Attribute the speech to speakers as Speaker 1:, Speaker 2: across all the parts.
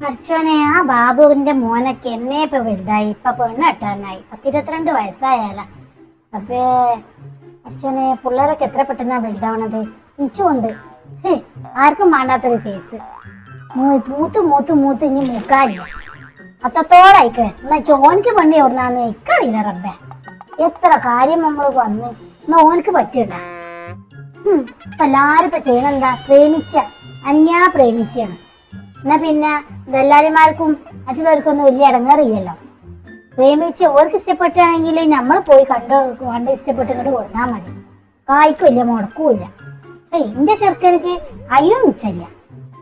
Speaker 1: പഠിച്ചോനെ ആ ബാബുവിന്റെ മോനൊക്കെ എന്നെ ഇപ്പൊ വലുതായി ഇപ്പൊ പെണ്ണ് എട്ടാനായി പത്തിരുപത്തിരണ്ട് വയസ്സായാല. അപ്പേ പഠിച്ചോനെ പിള്ളേരൊക്കെ എത്ര പെട്ടെന്നാ വലുതാവണത്? ഇച്ചുണ്ട് ആർക്കും വേണ്ടാത്തൊരു സൈസ്. മൂത്ത് മൂത്ത് മൂത്ത് ഇനി മുക്കാനില്ല അത്രത്തോളായിക്കേ എന്നാ ചോനക്ക് പെണ്ണി എവിടുന്നാന്ന് ഇക്കറിയില്ല റബ്ബേ. എത്ര കാര്യം നമ്മൾ വന്ന്. എന്നാ ഓനക്ക് ഇപ്പൊ എല്ലാരും ഇപ്പൊ ചെയ്യണെന്താ പ്രേമിച്ച അന്യാ പ്രേമിച്ചാണ് എന്നാ പിന്നെ ദല്ലാലിമാർക്കും മറ്റുള്ളവർക്കൊന്നും വലിയ ഇടങ്ങേറില്ലല്ലോ. പ്രേമിച്ച് ഓർക്ക് ഇഷ്ടപ്പെട്ടാണെങ്കിൽ നമ്മൾ പോയി കണ്ടോ കണ്ട് ഇഷ്ടപ്പെട്ട് ഇങ്ങോട്ട് കൊടുത്താൽ മതി. കായ്ക്കില്ല മുടക്കൂല്ല ഏയ് എന്റെ ചെറുക്കനക്ക് അയ്യോ മിച്ചല്ല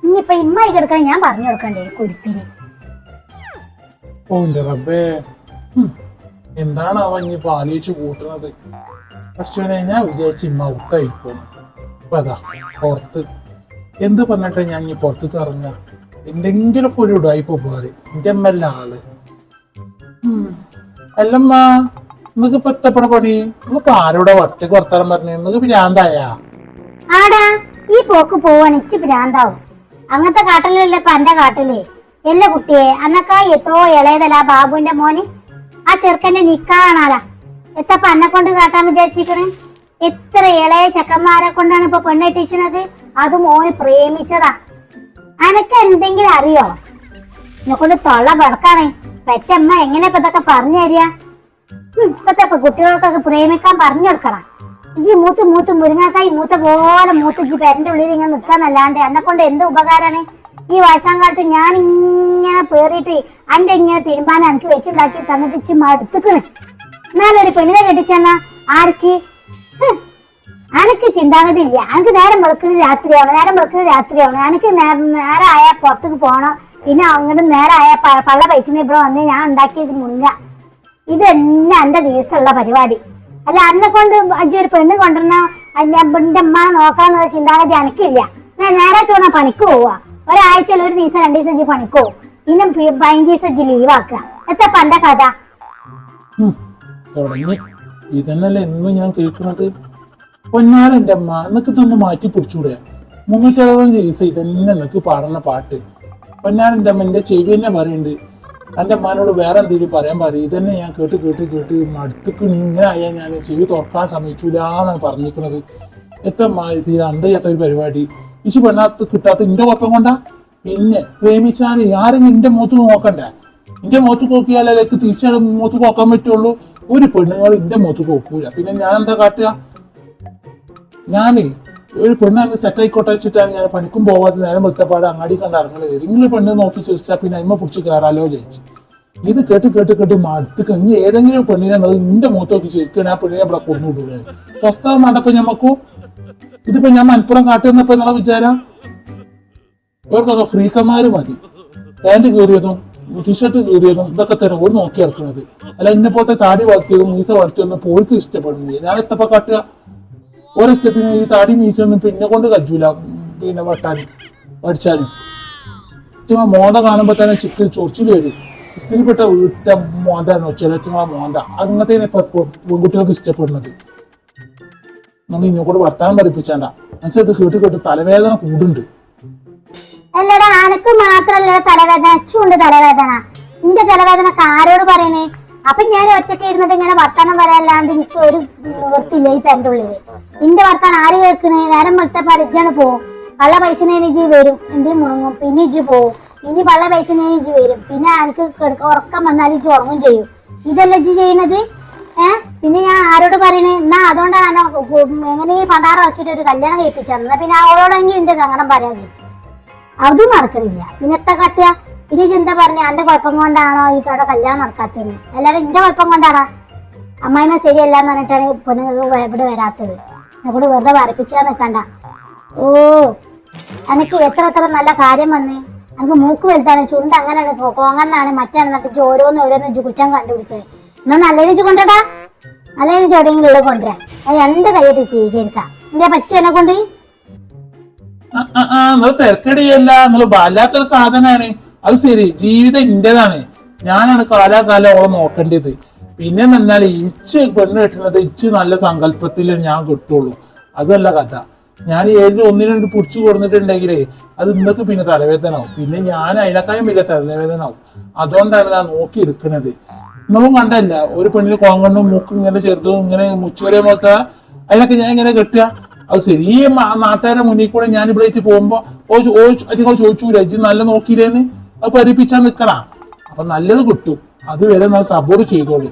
Speaker 1: ഇനിയിപ്പൊ ഇമ്മായി കിടക്കാൻ ഞാൻ പറഞ്ഞു കൊടുക്കണ്ടേ കുരിപ്പിന്?
Speaker 2: റബ്ബേ. എന്താണ് അവൻ ഇനിയിപ്പോ ആലോചിച്ച് കൂട്ടണത് പക്ഷേ ഞാൻ വിചാരിച്ച ഇമ്മ ഔട്ടായിരിക്കുന്നു അപ്പൊ അതാ പുറത്ത്. എന്ത് പറഞ്ഞിട്ടാ ഞാൻ ഇനി പുറത്തേക്ക് ഇറങ്ങുക? എന്തെങ്കിലും ഒരു ഉടായ്പ പോരെ എന്റെ അമ്മല്ല ആൾ. അല്ലമ്മ നിങ്ങക്ക് ഇപ്പൊ എത്തപ്പണ പണി? നിങ്ങൾക്ക് ആരോടെ ഒറ്റയ്ക്ക് വർത്താനം പറഞ്ഞു? നിങ്ങക്ക് ഭ്രാന്തായ?
Speaker 1: ആടാ ഈ പോക്ക് പോവാൻ ഇച്ചി ഭ്രാന്താവും. അങ്ങനത്തെ കാട്ടിലല്ലേ ഇപ്പൊ എന്റെ കാട്ടിൽ? എല്ലാ കുട്ടിയെ അന്നക്കാ എത്രയോ ഇളയതല്ല ബാബുവിന്റെ മോന്? ആ ചെറുക്കന്റെ നിക്കാണാലാ എത്തപ്പ അന്നെ കൊണ്ട് കാട്ടാൻ വിചാരിച്ചിക്കണേ എത്ര ഇളയ ചെക്കന്മാരെ കൊണ്ടാണ് ഇപ്പൊ പെണ്ണെട്ടിച്ചത് അത് മോന് പ്രേമിച്ചതാ. അനക്ക് എന്തെങ്കിലും അറിയോ? എന്നെ കൊണ്ട് തൊള്ള പടക്കാണേ. പെറ്റമ്മ എങ്ങനെ ഇപ്പൊ ഇതൊക്കെ പറഞ്ഞു തരിക? ഇപ്പത്തെ ഇപ്പൊ കുട്ടികൾക്കൊക്കെ പ്രേമിക്കാൻ പറഞ്ഞു കൊടുക്കണം. ഇജി മൂത്ത് മൂത്ത് മുരിങ്ങാക്കായി മൂത്ത പോലെ മൂത്ത് ഇജി പെരന്റെ ഉള്ളിൽ ഇങ്ങനെ നിൽക്കാന്നല്ലാണ്ട് എന്നെ കൊണ്ട് എന്ത് ഉപകാരമാണ് ഈ വയസ്സാം കാലത്ത് ഞാൻ ഇങ്ങനെ പേറിയിട്ട് അന്റെ ഇങ്ങനെ തീരുമാനം എനിക്ക് വെച്ചുണ്ടാക്കി തന്നിട്ട് ഇച്ചി മടുത്തുക്കണ് എന്നാലൊരു പെണ്ണിനെ കെട്ടിച്ചെന്നാ ആർക്ക് അനക്ക് ചിന്താഗതി ഇല്ല എനിക്ക് നേരം വെളുക്കുന്ന രാത്രിയാണ് നേരം വെളുക്കുന്ന രാത്രിയാണ് എനിക്ക് നേരെ നേരം ആയാൽ പുറത്തേക്ക് പോകണം പിന്നെ അങ്ങോട്ട് നേരെ ആയാൽ പള്ള പൈസനെ ഇവിടെ വന്ന് ഞാൻ ഉണ്ടാക്കിയത് മുങ്ങ ഇത് തന്നെ എന്റെ ദിവസമുള്ള പരിപാടി. അല്ല അന്നെ കൊണ്ട് അജ്ജി ഒരു പെണ്ണ് കൊണ്ടുവരണ എന്റെ അമ്മനെ നോക്കാന്നുള്ള ചിന്താഗതി എനിക്കില്ല ഞാൻ നേരെ വന്നാൽ പണിക്ക് പോവുക ഒരാഴ്ചയിൽ ഒരു ദിവസം രണ്ട് ദിവസം ഇജ്ജ് പണിക്ക് പോവും. പിന്നെ പതിനഞ്ച് ദിവസം ഇജ്ജ് ലീവാക്കുക എത്ര പണ്ട കഥ?
Speaker 2: ഇതന്നല്ലേ ഇന്ന് ഞാൻ കേൾക്കുന്നത്? എന്റെ അമ്മ എന്നൊക്കെ ഇതൊന്ന് മാറ്റി പിടിച്ചൂടെ? മുന്നൂറ്റി ചികിത്സ ഇതന്നെ നിനക്ക് പാടുന്ന പാട്ട്. പൊന്നാര എന്റെ അമ്മ എന്റെ ചെവി തന്നെ പറയുന്നുണ്ട്. എന്റെ അമ്മാനോട് വേറെ എന്തെങ്കിലും പറയാൻ പറയും. ഇതന്നെ ഞാൻ കേട്ട് കേട്ട് കേട്ട് മടുത്തക്ക് ഇങ്ങനെ ആയാൽ ഞാൻ ചെവി തുറക്കാൻ സമ്മതിച്ചില്ലാന്നാണ് പറഞ്ഞിരിക്കുന്നത് എത്ര തീരെ അന്തയ്യാത്ത ഒരു പരിപാടി. ഇശി പെണ്ണാത്ത് കിട്ടാത്ത ഇന്റെ കുഴപ്പം കൊണ്ടാ? പിന്നെ പ്രേമിച്ചാൽ ആരും എന്റെ മുഖത്ത് നോക്കണ്ട. എന്റെ മുഖത്ത് നോക്കിയാലേ തിരിച്ചു മൂത്ത് നോക്കാൻ പറ്റുള്ളൂ. ഒരു പെണ്ണുങ്ങൾ എന്റെ മുഖത്ത് നോക്കൂല. പിന്നെ ഞാൻ എന്താ കാട്ടുക? ഞാനേ ഒരു പെണ്ണ് അങ്ങ് സെറ്റ് ആയിക്കോട്ടെ വെച്ചിട്ടാണ് ഞാൻ പണിക്കും പോവാതെ നേരം വെളുത്തപ്പാട് അങ്ങാടി കണ്ട ഇറങ്ങുന്നത് ഏതെങ്കിലും പെണ്ണ് നോക്കി ചോദിച്ചാൽ പിന്നെ അമ്മ പിടിച്ച് കയറാലോ ചോദിച്ചു ഇത് കേട്ട് കേട്ട് കേട്ട് മടുത്ത് ഇനി ഏതെങ്കിലും പെണ്ണിനെ നിങ്ങൾ നിന്റെ മുഖത്ത് നോക്കി ചോദിക്കണം ആ പെണ്ണിനെ ഇവിടെ കൊണ്ടു വിടൂലേ. സ്വസ്ഥത വേണ്ടപ്പോ ഞമ്മക്കോ? ഇതിപ്പോ ഞാൻ മലപ്പുറം കാട്ടുന്നപ്പോ നിങ്ങളെ വിചാരം? ഇവർക്കൊക്കെ ഫ്രീക്കന്മാര് മതി. പാന്റ് കീറിയതും ടീഷർട്ട് കീറിയതും ഇതൊക്കെ തന്നെ ഒരു നോക്കി ഇറക്കുന്നത് അല്ല ഇന്നെ പോലത്തെ താടി വളർത്തിയതും മീസ വളർത്തിയതൊന്നും പോയിക്ക് ഇഷ്ടപ്പെടുന്നില്ല. ഞാൻ എത്തപ്പോ കാട്ടുക? സ്റ്റെപ്പിന് ഈ താടി മീസൊന്നും പിന്നെ കൊണ്ട് കജ്ജൂല. പിന്നെ വട്ടാനും പഠിച്ചാലും ചുമ്മാ മോന്ത കാണുമ്പോ തന്നെ ചിക്ക് ചൊറിച്ചിൽ വരും. സ്ത്രീപ്പെട്ട വീട്ടിലെ മോന്താണ് ചിലത്തുള്ള മോന്ത. അങ്ങനത്തെ പെൺകുട്ടികൾക്ക് ഇഷ്ടപ്പെടുന്നത്. നമ്മൾ ഇന്നോട് വർത്താനം പഠിപ്പിച്ചാണ്ട. മനസ്സിലത് കേട്ട് കേട്ട് തലവേദന കൂടുണ്ട്.
Speaker 1: അല്ലടാ അനക്ക് മാത്രല്ല തലവേദന. അച്ചുണ്ട് തലവേദന. നിന്റെ തലവേദന ആരോട് പറയണേ? അപ്പൊ ഞാൻ ഒറ്റയ്ക്ക് ഇരുന്നിട്ട് ഇങ്ങനെ വർത്താനം പറയാല്ലാണ്ട് എനിക്ക് ഒരു വൃത്തിയില്ല ഈ പെന്റെ ഉള്ളിൽ. എന്റെ വർത്താനം ആര് കേൾക്കണേ? നേരം വെളുത്ത പഠിച്ചാണ് പോവും. പള്ള പൈസനേന് ഇജി വരും. എന്തെയും മുണങ്ങും? പിന്നെ ഇജ്ജ് പോവും. ഇനി പള്ള പൈസനേന് ഇജി വരും. പിന്നെ എനിക്ക് ഉറക്കം വന്നാൽ ഇജ്ജ് ഉറങ്ങും ചെയ്യും. ഇതല്ല ഇജ്ജ് ചെയ്യണത്? ഏ? പിന്നെ ഞാൻ ആരോട് പറയണേ? എന്നാ അതുകൊണ്ടാണ് എങ്ങനെ ഈ പണ്ടാറ ഇറക്കിയിട്ട് ഒരു കല്യാണം കഴിപ്പിച്ചത്? എന്നാ പിന്നെ അവളോടെങ്കിലും എന്റെ സങ്കടം ചേച്ചി. അതും നടക്കുന്നില്ല പിന്നെ എത്ര കട്ടുക പിന്നെ ചിന്ത പറഞ്ഞ? എന്റെ കുഴപ്പം കൊണ്ടാണോ എനിക്ക് അവിടെ കല്യാണം നടക്കാത്തത്? അല്ലാതെ എന്റെ കുഴപ്പം കൊണ്ടാണോ അമ്മായിമ്മ ശരിയല്ല എന്ന് പറഞ്ഞിട്ടാണ് പെണ്ണ് ഇവിടെ വരാത്തത്. എന്നോട് വെറുതെ വരപ്പിച്ചാ നിൽക്കണ്ട ഓ എനിക്ക് എത്ര എത്ര നല്ല കാര്യം വന്ന്. എനിക്ക് മൂക്ക് വലുതാണ് ചുണ്ട് അങ്ങനെയാണ് കോങ്ങണ്ണാണ് മറ്റാണ് എന്നിട്ട് ഓരോന്ന് ഓരോന്ന് കുറ്റം കണ്ടുപിടിക്കുന്നത് എന്നാ നല്ലതിന് കൊണ്ടടാ നല്ലതിന് എവിടെയെങ്കിലും ഉള്ളത് കൊണ്ടുവരാം. അത് രണ്ട് കൈയിട്ട് സ്വീകരിക്കാം. എന്താ പറ്റും എന്നെ കൊണ്ട്?
Speaker 2: തിരക്കടിയല്ല. വല്ലാത്തൊരു സാധനമാണ് അത് ശരി ജീവിതം ഇന്റേതാണ്. ഞാനാണ് കാലാകാലം നോക്കേണ്ടത്. പിന്നെ എന്നാൽ ഇച്ച് പെണ്ണ് കിട്ടുന്നത് ഇച്ച് നല്ല സങ്കല്പത്തിൽ ഞാൻ കിട്ടുള്ളൂ. അതല്ല കഥ. ഞാൻ ഏതിന് രണ്ട് പിടിച്ചു കൊടുത്തിട്ടുണ്ടെങ്കിലേ അത് ഇന്നൊക്കെ പിന്നെ തലവേദനാവും പിന്നെ ഞാൻ അതിനേക്കാളും വലിയ തലവേദനാവും അതുകൊണ്ടാണ് ഞാൻ നോക്കി എടുക്കുന്നത് നമ്മൾ കണ്ടല്ല. ഒരു പെണ്ണിന് കോങ്കണ്ണും മൂക്കും ഇങ്ങനെ ചെറുതും ഇങ്ങനെ മുച്ചുവരെ പോലത്തെ അതിനൊക്കെ ഞാൻ ഇങ്ങനെ കെട്ടുക. അത് ശരി. ഈ നാട്ടുകാരുടെ മുന്നിൽ കൂടെ ഞാൻ ഇവിടെ പോകുമ്പോ ഓ ചോദിച്ചു ഓ ചോ- അധികം ചോദിച്ചൂല. ഇജ്ജ് നല്ല നോക്കിയില്ലേന്ന്? അത് പരിപ്പിച്ചാൽ നിൽക്കണ അപ്പൊ നല്ലത് കിട്ടും. അതുവരെ നമ്മൾ സപ്പോർട്ട് ചെയ്തോളി.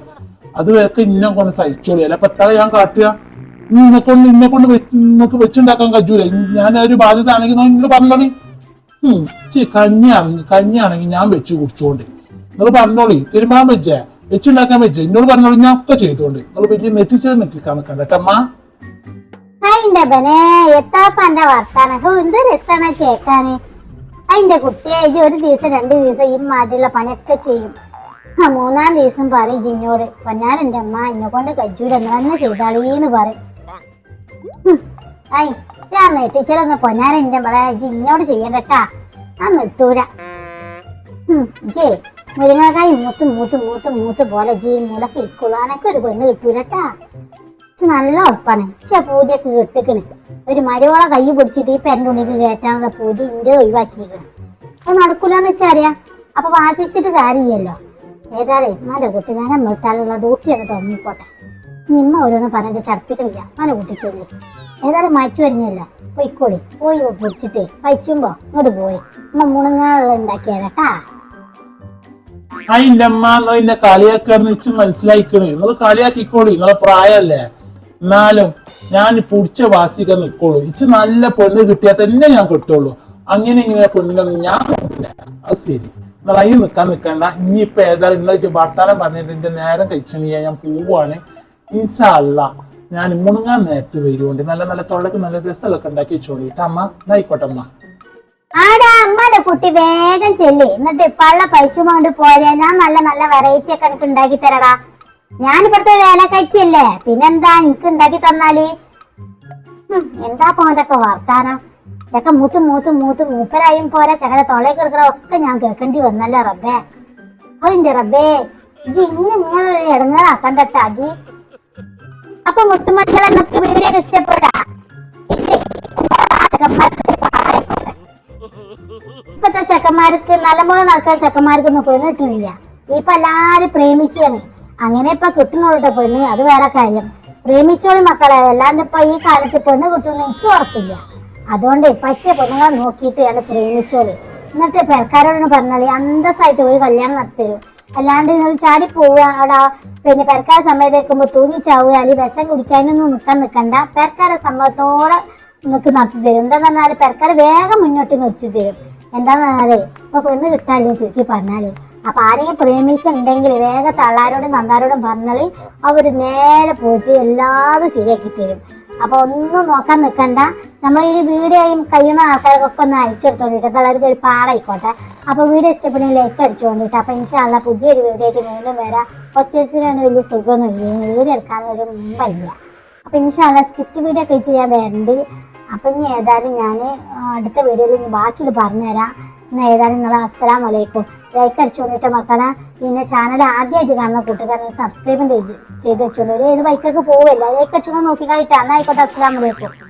Speaker 2: അതുവരെ ഇന്നെ കൊണ്ട് സഹിച്ചോളി. അല്ല പെട്ടെന്ന് ഞാൻ കാട്ടുക. ഇന്നെ കൊണ്ട് ഇന്നെ കൊണ്ട് നിങ്ങൾക്ക് വെച്ചുണ്ടാക്കാൻ കഴിയൂല ഞാൻ ഒരു ബാധ്യത ആണെങ്കിൽ നിങ്ങൾ പറഞ്ഞോളി. ചി കഞ്ഞിയാണെങ്കിൽ കഞ്ഞിയാണെങ്കിൽ ഞാൻ വെച്ച് കുടിച്ചോണ്ട്. നിങ്ങൾ പറഞ്ഞോളി. തിരുമാൻ വെച്ചേ വെച്ചുണ്ടാക്കാൻ വെച്ചേ. എന്നോട് പറഞ്ഞോളി ഞാൻ ഒക്കെ ചെയ്തോണ്ട്. നിങ്ങൾ വെച്ച് നെറ്റിച്ച് നെറ്റിക്കാൻ നിൽക്കണ്ട കേട്ടമ്മ
Speaker 1: അതിന്റെ ബനെ എത്താപ്പ വർത്താനം. എന്ത് രസാണ് കേക്കാന് അതിന്റെ കുട്ടിയെ ഒരു ദിവസം രണ്ട് ദിവസം ഈ മാതിരിയുള്ള പണിയൊക്കെ ചെയ്യും. ആ മൂന്നാം ദിവസം പറയും ജിന്നോട് പൊന്നാരന്റെ അമ്മ എന്നെ കൊണ്ട് കജൂല തന്നെ ചെയ്താളീന്ന് പറയും. ഐ ഞാൻ നെട്ടിച്ചാലൊന്ന് പൊന്നാരന്റെ മോളെ ജിന്നോട് ചെയ്യണ്ടട്ടാ. ആ നെട്ടൂല. ജേ മുരിങ്ങാക്കായി മൂത്ത് മൂത്ത് മൂത്ത് മൂത്ത് പോലെ ജീ മുളക്ക് ഇക്കുളാനൊക്കെ ഒരു പെണ്ണ് കിട്ടൂലട്ടാ. നല്ല ഉപ്പാണ്. ഇച്ച പൂതിയൊക്കെ കെട്ടിക്കണ്. ഒരു മരുവള കൈ പിടിച്ചിട്ട് ഈ പെരന്റെ ഉള്ളിലേക്ക് കയറ്റാനുള്ള പൂതി ഇന്ത്യ ഒഴിവാക്കിയിരിക്കണം. അത് നടക്കൂലെന്ന് വെച്ചാൽ അറിയാം അപ്പൊ വാസിച്ചിട്ട് കാര്യമില്ലല്ലോ. ഏതായാലും ഇമ്മാന്റെ കുട്ടി നേരം വെച്ചാലുള്ള ഡ്യൂട്ടിയാണ് തോന്നിക്കോട്ടെ നിമ്മ ഓരോന്ന് പറഞ്ഞിട്ട് ചടപ്പിക്കണില്ല. മന കുട്ടി ചെല്ലി. ഏതായാലും മാറ്റി വരുന്നില്ല പോയിക്കോളി. പോയി പിടിച്ചിട്ട് പഴിച്ചുമ്പോ ഇങ്ങോട്ട് പോയി അമ്മ മുണങ്ങാനുള്ള ഉണ്ടാക്കിയാലട്ടാ
Speaker 2: ആ ഇല്ലമ്മ എന്നെ കളിയാക്കാന്ന് വെച്ച് മനസ്സിലായിക്കണേ. നിങ്ങൾ കളിയാക്കിക്കോളി. നിങ്ങളെ പ്രായമല്ലേ എന്നാലും ഞാൻ പുടിച്ച വാസിക നിൽക്കുള്ളൂ ഇച്ച് നല്ല പെണ്ണ് കിട്ടിയാൽ തന്നെ ഞാൻ കിട്ടുള്ളൂ. അങ്ങനെ ഇങ്ങനെ പെണ്ണിനൊന്നും ഞാൻ നോക്കില്ല അത് ശരി. എന്നാൽ അതിൽ നിൽക്കാൻ നിൽക്കണ്ട ഇനിയിപ്പോൾ ഏതായാലും ഇന്നലെ വർത്താനം പറഞ്ഞിട്ട് എന്റെ നേരം കഴിച്ചണിയാ ഞാൻ പോവാണ്. ഇൻഷല്ല ഞാൻ മുണങ്ങാൻ നേരത്ത് വരുവുണ്ട്. നല്ല നല്ല തൊള്ളക്ക് നല്ല രസമൊക്കെ ഉണ്ടാക്കി വെച്ചോളൂ അമ്മ എന്നായിക്കോട്ടെ അമ്മ.
Speaker 1: ആടാ അമ്മയുടെ കുട്ടി വേഗം ചെല്ലി. എന്നിട്ട് പള്ള പൈസ കൊണ്ട് പോരെ. ഞാൻ നല്ല നല്ല വെറൈറ്റി ഒക്കെ ഉണ്ടാക്കി തരടാ. ഞാൻ ഇപ്പോഴത്തെ വേല വേലക്കയറ്റിയല്ലേ പിന്നെന്താ എനിക്ക് ഉണ്ടാക്കി തന്നാൽ? എന്താ പോണ്ടൊക്കെ വർത്താനം? ചക്ക മൂത്ത് മൂത്ത് മൂത്ത് മൂപ്പരായും പോരെ. ചക്കടെ തൊളയിൽ കിടക്കണ ഒക്കെ ഞാൻ കേൾക്കേണ്ടി വന്നല്ലോ റബ്ബേ. അതിന്റെ റബ്ബേ? ജി ഇന്ന് നിങ്ങൾ ഇടങ്ങാറാക്കണ്ടട്ടാ ജി അപ്പൊ മുത്തുമക്കൾ എന്നൊക്കെ വീഡിയോ ഇഷ്ടപ്പെട്ടാ. ഇപ്പത്തെ ചെക്കന്മാർക്ക് നല്ലപോലെ നടക്കാൻ ചെക്കന്മാർക്കൊന്നും പെണ്ണിട്ടില്ല. ഇപ്പൊ എല്ലാരും പ്രേമിച്ചാണ് അങ്ങനെ ഇപ്പൊ കിട്ടുന്നുള്ളൂ പെണ്ണ് അത് വേറെ കാര്യം. പ്രേമിച്ചോളി മക്കളെ അല്ലാണ്ട് ഇപ്പൊ ഈ കാലത്ത് പെണ്ണ് കിട്ടുന്ന എനിക്ക് ഉറപ്പില്ല. അതുകൊണ്ട് പറ്റിയ പെണ്ണുങ്ങളെ നോക്കിയിട്ട് ഞാൻ പ്രേമിച്ചോളി. എന്നിട്ട് പെരക്കാരോടൊന്ന് പറഞ്ഞാൽ അന്തസ്സായിട്ട് ഒരു കല്യാണം നടത്തരും അല്ലാണ്ട് നിങ്ങൾ ചാടി പോവുക അവിടെ പിന്നെ പെരക്കാര സമയത്തേക്കുമ്പോ തൂങ്ങിച്ചാവുക അല്ലെങ്കിൽ വിഷം കുടിക്കാനൊന്നും നിൽക്കാൻ നിൽക്കണ്ട പെരക്കാര സംഭവത്തോടെ നിങ്ങൾക്ക് നടത്തി തരും എന്താന്ന് പറഞ്ഞാൽ പെരക്കാര് വേഗം മുന്നോട്ട് നിർത്തി തരും എന്താന്ന് പറഞ്ഞാലേ ഇപ്പൊ പെണ്ണ് കിട്ടാല്ലേ? ചുരുക്കി പറഞ്ഞാൽ. അപ്പൊ ആരെയും പ്രേമിക്കുന്നുണ്ടെങ്കിൽ വേഗം തള്ളാരോടും നന്നാരോടും പറഞ്ഞാൽ അവർ നേരെ പോയിട്ട് എല്ലാതും ശരിയാക്കി തരും. അപ്പൊ ഒന്നും നോക്കാൻ നിൽക്കണ്ട നമ്മൾ ഈ വീഡിയോയും കഴിയുന്ന ആൾക്കാർക്കൊക്കെ ഒന്ന് അയച്ചെടുത്തോണ്ടിട്ട് എല്ലാവർക്കും ഒരു പാടായിക്കോട്ടെ. അപ്പൊ വീഡിയോ ഇഷ്ടപ്പെടുന്ന ലൈക്ക് അടിച്ചുകൊണ്ടിട്ട് അപ്പൊ ഇൻഷാല്ല പുതിയൊരു വീഡിയോ ആയിട്ട് വീണ്ടും വരാം. കൊച്ചേസിനൊന്നും വലിയ സുഖമൊന്നും ഇല്ല വീഡിയോ എടുക്കാനൊരു മുമ്പല്ല. അപ്പൊ ഇൻഷാല്ല സ്കിറ്റ് വീഡിയോ ഒക്കെ ഞാൻ വരണ്ട്. അപ്പൊ ഇനി ഏതായാലും ഞാൻ അടുത്ത വീഡിയോയിൽ ഇനി ബാക്കിയിൽ പറഞ്ഞുതരാം. ഇന്ന് ഏതായാലും നിങ്ങൾ അസ്സലാം വലൈക്കും ലൈക്ക് അടിച്ചുകൊണ്ടിട്ട് മക്കളെ പിന്നെ ചാനൽ ആദ്യമായിട്ട് കാണുന്ന കൂട്ടുകാരനെ സബ്സ്ക്രൈബും ചെയ്ത് ഒരു ഏത് ബൈക്കൊക്കെ പോവില്ല? ലൈക്ക് അടിച്ചു നോക്കി കഴിട്ടാ എന്നായിക്കോട്ടെ അസ്സലാം വലൈക്കും